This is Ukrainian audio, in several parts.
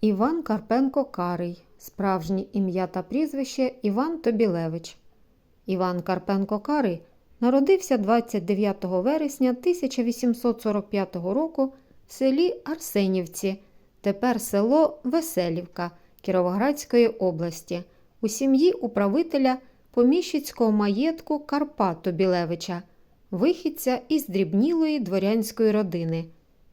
Іван Карпенко Карий, справжнє ім'я та прізвище Іван Тобілевич. Іван Карпенко Карий народився 29 вересня 1845 року в селі Арсенівці, тепер село Веселівка Кіровоградської області, у сім'ї управителя поміщицького маєтку Карпа Тобілевича, вихідця із дрібнілої дворянської родини,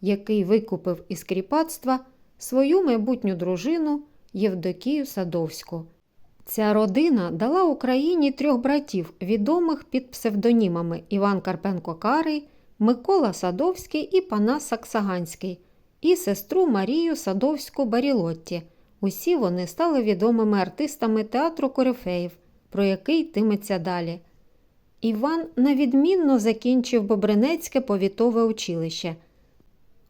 який викупив із кріпацтва свою майбутню дружину Євдокію Садовську. Ця родина дала Україні трьох братів, відомих під псевдонімами Іван Карпенко Карий, Микола Садовський і Панас Саксаганський, і сестру Марію Садовську Барілотті. Усі вони стали відомими артистами театру Корифеїв, про який йтиметься далі. Іван невідмінно закінчив Бобринецьке повітове училище.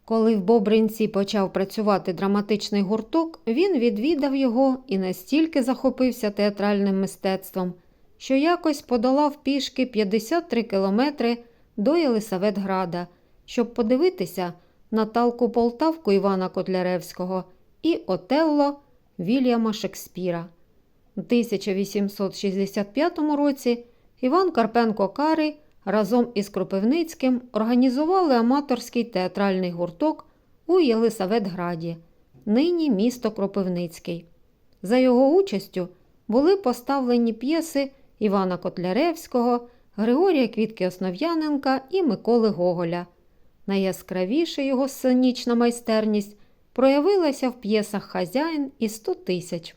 Коли в Бобринці почав працювати драматичний гурток, він відвідав його і настільки захопився театральним мистецтвом, що якось подолав пішки 53 кілометри до Єлисаветграда, щоб подивитися Наталку Полтавку Івана Котляревського і Отелло Вільяма Шекспіра. У 1865 році Іван Карпенко Карий разом із Кропивницьким організували аматорський театральний гурток у Єлисаветграді, нині місто Кропивницький. За його участю були поставлені п'єси Івана Котляревського, Григорія Квітки Основ'яненка і Миколи Гоголя. Найяскравіше його сценічна майстерність проявилася в п'єсах Хазяїн і «100 тисяч.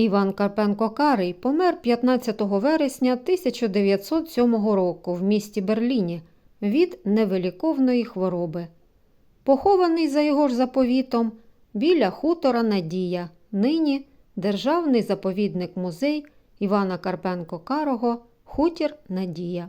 Іван Карпенко Карий помер 15 вересня 1907 року в місті Берліні від невиліковної хвороби. Похований за його ж заповітом біля хутора Надія, нині Державний заповідник музей Івана Карпенко Карого, хутір Надія.